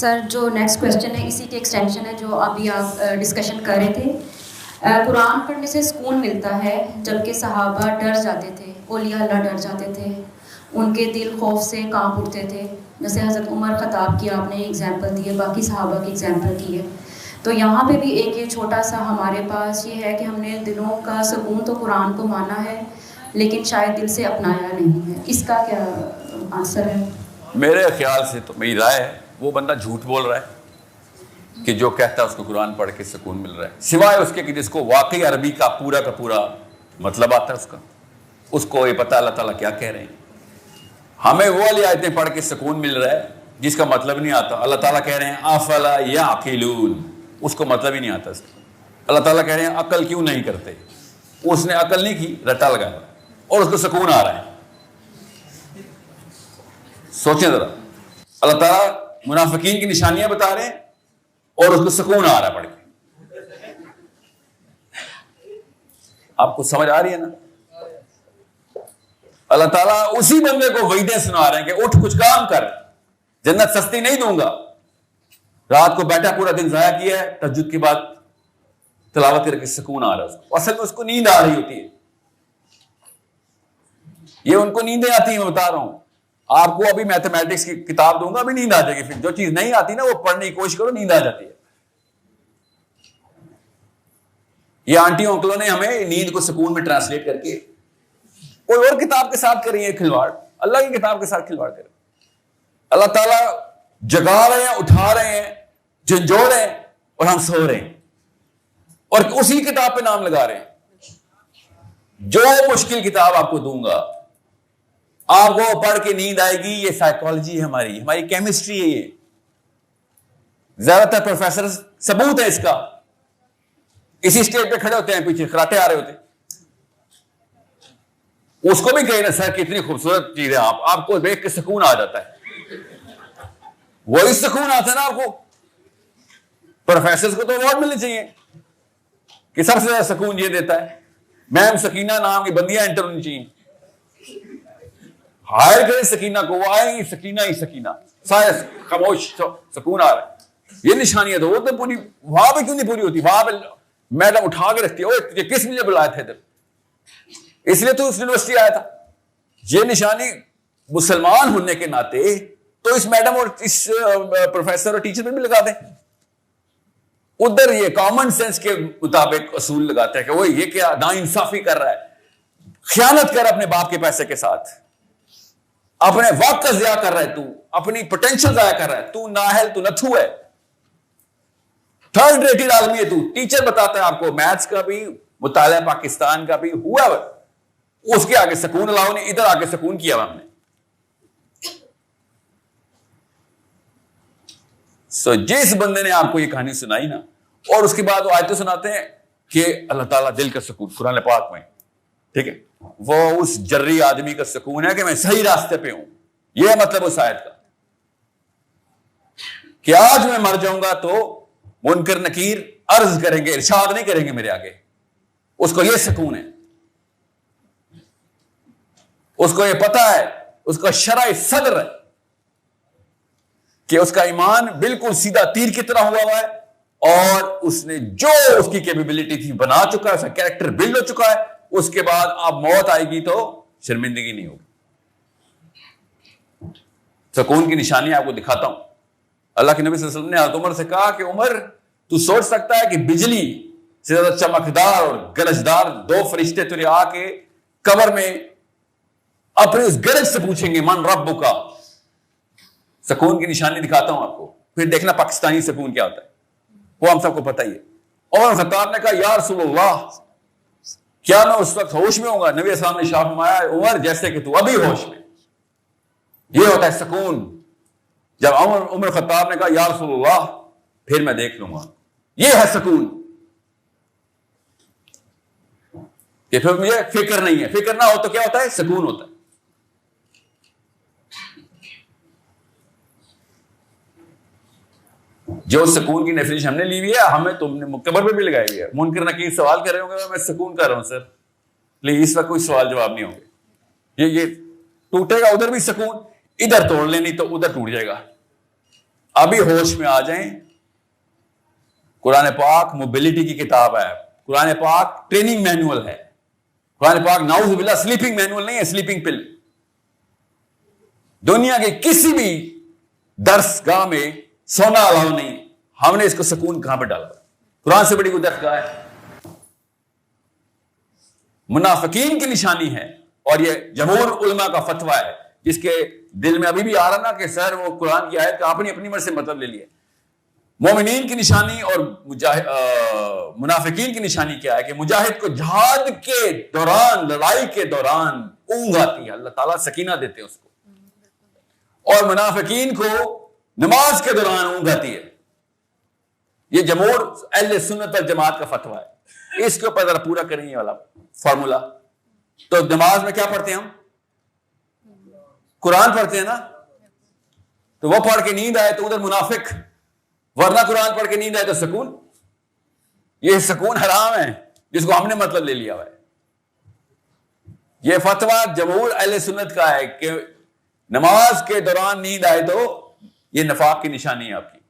Sir जो next question है, इसी के एक्सटेंशन है, जो अभी आप डिस्कशन कर रहे थे। कुरान पढ़ने से सुकून मिलता है, जबकि सहाबा डर जाते थे ओलिया अल्लाह डर जाते थे। उनके दिल खौफ से काँप उठते थे। जैसे हज़रत उमर ख़ताब की आपने एग्जांपल दी है, बाकी सहाबा की एग्जांपल की है। तो यहाँ पे भी एक ये छोटा सा हमारे पास ये है कि हमने दिलों का सुकून तो कुरान को माना है, लेकिन शायद दिल से अपनाया नहीं है। इसका क्या आंसर है? मेरे ख्याल से तो मेरी राय है। वो बंदा झूठ बोल रहा है कि जो कहता है उसको कुरान पढ़ के सुकून मिल रहा है। सिवाय उसके कि जिसको वाकई अरबी का पूरा का पूरा मतलब आता है उसका। उसको ये पता अल्लाह ताला क्या कह रहे हैं। हमें वो वाली आयतें पढ़ के सुकून मिल रहा है, जिसका मतलब नहीं आता। अल्लाह ताला कह रहे हैं आफला या अकीलून उसको मतलब ही नहीं आता इसका। अल्लाह ताला कह रहे हैं, अकल क्यों नहीं करते? उसने अकल नहीं की रट्टा लगाया और उसको सुकून आ रहा है। सोचें जरा। अल्लाह ताला मुनाफिकीन की निशानियाँ बता रहे हैं और उसको सुकून आ रहा पढ़ के। आपको समझ आ रही है ना? अल्लाह ताला उसी बंदे को वहीदें सुना रहे हैं कि उठ, कुछ काम कर। जन्नत सस्ती नहीं दूँगा। रात को बैठा, पूरा दिन जाया किया है तजुद के बाद तिलावत करके सुकून आ रहा है उसको। असल में उसको नींद आ रही होती है। ये उनको नींदें आती हैं, मैं बता रहा हूँ। आपको अभी मैथमेटिक्स की किताब दूँगा, अभी नींद आ जाएगी फिर। जो चीज़ नहीं आती ना, वो पढ़ने की कोशिश करो, नींद आ जाती है। ये आंटी अंकलों ने हमें नींद को सुकून में ट्रांसलेट करके कोई और किताब के साथ करी है खिलवाड़। अल्लाह की किताब के साथ खिलवाड़ करें। अल्लाह ताला जगा रहे हैं, उठा रहे हैं झंझोड़ रहे हैं, और हम सो रहे हैं। और उसी किताब पे नाम लगा रहे हैं। जो मुश्किल किताब आपको दूँगा आपको पढ़ के नींद आएगी, ये साइकोलॉजी है हमारी हमारी केमिस्ट्री है ये। ज़्यादातर प्रोफेसर सबूत है इसका। इसी स्टेज पे खड़े होते हैं पीछे कराटे आ रहे होते उसको भी कहे ना, सर, कितनी खूबसूरत चीज़ है आप, आपको देख के सुकून आ जाता है। वही सुकून आता है ना आपको। प्रोफेसर को तो अवार्ड मिलने चाहिए कि सबसे ज़्यादा सुकून ये देता है। मैम सकीना नाम की बंदियाँ एंटर होनी चाहिए। हायर करें सकीना को आएँगी सकीना ही सकीना। सारे खामोश सुकून आ रहा है। ये निशानियाँ तो वो तो पूरी, वहाँ पे क्यों नहीं पूरी होती? वहाँ पे मैडम उठा के रखती है तुझे किस मुझे बुलाया था इधर? इसलिए तो उस यूनिवर्सिटी आया था। ये निशानी मुसलमान होने के नाते तो इस मैडम और इस प्रोफेसर और टीचर पे भी लगा दें। उधर ये कॉमन सेंस के मुताबिक असूल लगाते हैं कि वो ये क्या ना इंसाफी कर रहा है? ख्यानत कर अपने बाप के पैसे के साथ। अपने वक्त जया कर रहा है तू, अपनी पोटेंशियल जया कर रहा है। तू नाहल, तू नथू है। थर्ड रेटेड आदमी है तू। टीचर बताता है आपको मैथ्स का भी मुताला पाकिस्तान का भी, हुआ उसके आगे सुकून अलाउ ने, इधर आके सुकून किया हमने। सो जिस बंदे ने आपको ये कहानी सुनाई ना, और उसके बाद वो आयतें सुनाते हैं कि अल्लाह ताला दिल का सुकून कुरान पाक में। ठीक है? वो उस जर्री आदमी का सुकून है कि मैं सही रास्ते पे हूँ। यह मतलब उस आयत का। कि आज मैं मर जाऊँगा तो मुनकर नकीर अर्ज़ करेंगे, इरशाद नहीं करेंगे मेरे आगे। उसको यह सुकून है। उसको यह पता है, उसका शराय सदर है कि उसका ईमान बिल्कुल सीधा तीर की तरह हुआ हुआ है और उसने जो उसकी कैपेबिलिटी थी बना चुका है, उसका कैरेक्टर बिल्ड हो चुका है उसके बाद अब मौत आएगी तो शर्मिंदगी नहीं होगी। सकून की निशानी आपको दिखाता हूँ। अल्लाह के नबी वसल्लम ने उमर से कहा कि, उमर, तू सोच सकता है कि बिजली से ज़्यादा चमकदार और गरजदार दो फरिश्ते तुझे आके कबर में अपने उस गरज से पूछेंगे, मन रब का सुकून की निशानी दिखाता हूँ आपको। फिर देखना पाकिस्तानी सुकून क्या होता है। वो हम सबको पता ही है। और खताब ने कहा यार सुल्लाह क्या मैं उस वक्त होश में होगा नबी साहब ने शाह फरमाया उमर, जैसे कि तू अभी होश में ये होता है सुकून। जब उमर उमर खत्ताब ने कहा यार सुल्लाह फिर मैं देख लूँगा। ये है सुकून। फिर मुझे फ़िक्र नहीं है। फ़िक्र ना हो तो क्या होता है? सुकून होता है। जो सुकून की डेफिनेशन हमने ली हुई है, हमें तुमने मुकबर पे भी लगाई है। मुनकर नकीर सवाल कर रहे होंगे, मैं सुकून कर रहा हूँ, सर। प्लीज़, इस वक्त कोई सवाल जवाब नहीं होंगे। ये ये टूटेगा, उधर भी सुकून, इधर तोड़ लेनी तो उधर टूट जाएगा। अभी होश में आ जाए। कुरान पाक मोबिलिटी की किताब है। कुरान पाक ट्रेनिंग मैनुअल है। कुरान पाक नाउजुबिल्ला स्लीपिंग मैनुअल नहीं है, स्लीपिंग पिल। दुनिया के किसी भी दर्शगाह में सोना अलाउ नहीं। हमने इसको सुकून कहाँ पर डाला? कुरान से बड़ी कोई दर्शगाह है। मुनाफिकीन की निशानी है और ये जमूर उलमा का फतवा है, जिसके दिल में अभी भी आ रहा ना कि, सर, वो कुरान की आयत का आपने अपनी मर्ज से मतलब ले लिया। मोमिनीन की निशानी और मुनाफिकीन की निशानी क्या है कि मुजाहिद को जहाद के दौरान, लड़ाई के दौरान ऊंग आती है। अल्लाह ताला सकीना देते हैं उसको। और मुनाफिकीन को नमाज़ के दौरान ऊंग आती है। ये जमूर अहल सुन्नत जमात का फतवा है। इसके ऊपर जरा पूरा करेंगे वाला फॉर्मूला। तो नमाज़ में क्या पढ़ते हैं हम? कुरान पढ़ते हैं ना? तो वो पढ़ के नींद आए तो उधर मुनाफिक, वरना कुरान पढ़ के नींद आए तो सुकून। ये सुकून हराम है, जिसको हमने मतलब ले लिया हुआ है। ये फतवा जमूर अहल सुन्नत का है कि नमाज़ के दौरान नींद आए तो ये नफाक की निशानी है आपकी।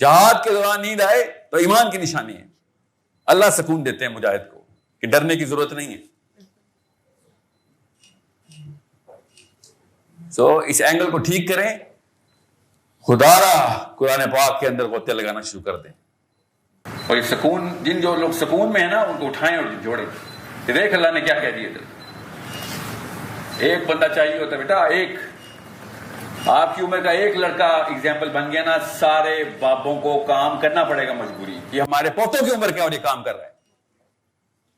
जहाद के दौरान नींद आए तो ईमान की निशानी है। अल्लाह सुकून देते हैं मुजाहिद को कि डरने की ज़रूरत नहीं है। सो so, इस एंगल को ठीक करें। खुदारा कुरान पाक के अंदर गोते लगाना शुरू कर दें। और ये सुकून जिन जो लोग सुकून में है ना उनको उठाएँ और जोड़े। देख अल्लाह ने क्या कह दिया एक बंदा चाहिए होता बेटा एक। आपकी उम्र का एक लड़का एग्ज़ाम्पल बन गया ना, सारे बापों को काम करना पड़ेगा मजबूरी। कि हमारे पोतों की उम्र क्या और ये काम कर रहा है?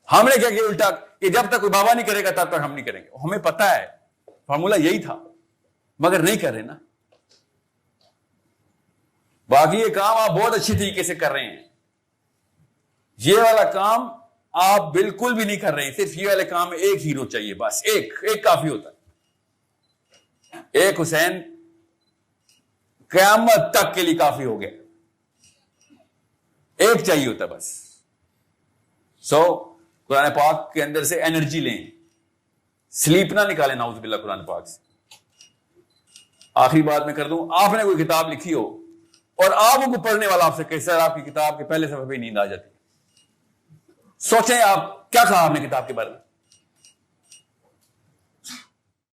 हमने क्या किया उल्टा कि जब तक कोई बाबा नहीं करेगा, तब तक हम नहीं करेंगे। हमें पता है फॉर्मूला यही था। मगर नहीं कर रहे ना। बाकी ये काम आप बहुत अच्छी तरीके से कर रहे हैं। ये वाला काम आप बिल्कुल भी नहीं कर रहे हैं। सिर्फ़ ये वाले काम एक हीरो चाहिए, बस एक एक काफ़ी होता है। एक हुसैन कयामत तक के लिए काफ़ी हो गया। एक चाहिए होता बस। सो so, कुरान पाक के अंदर से एनर्जी लें। स्लीप ना निकालें नाउजबिल्ला कुरान पाक से। आखिरी बात मैं कर दूँ आपने कोई किताब लिखी हो और आप उनको पढ़ने वाला आपसे कहे सर आपकी किताब के पहले सफ़र पे नींद आ जाती सोचें आप क्या कहा आपने किताब के बारे में?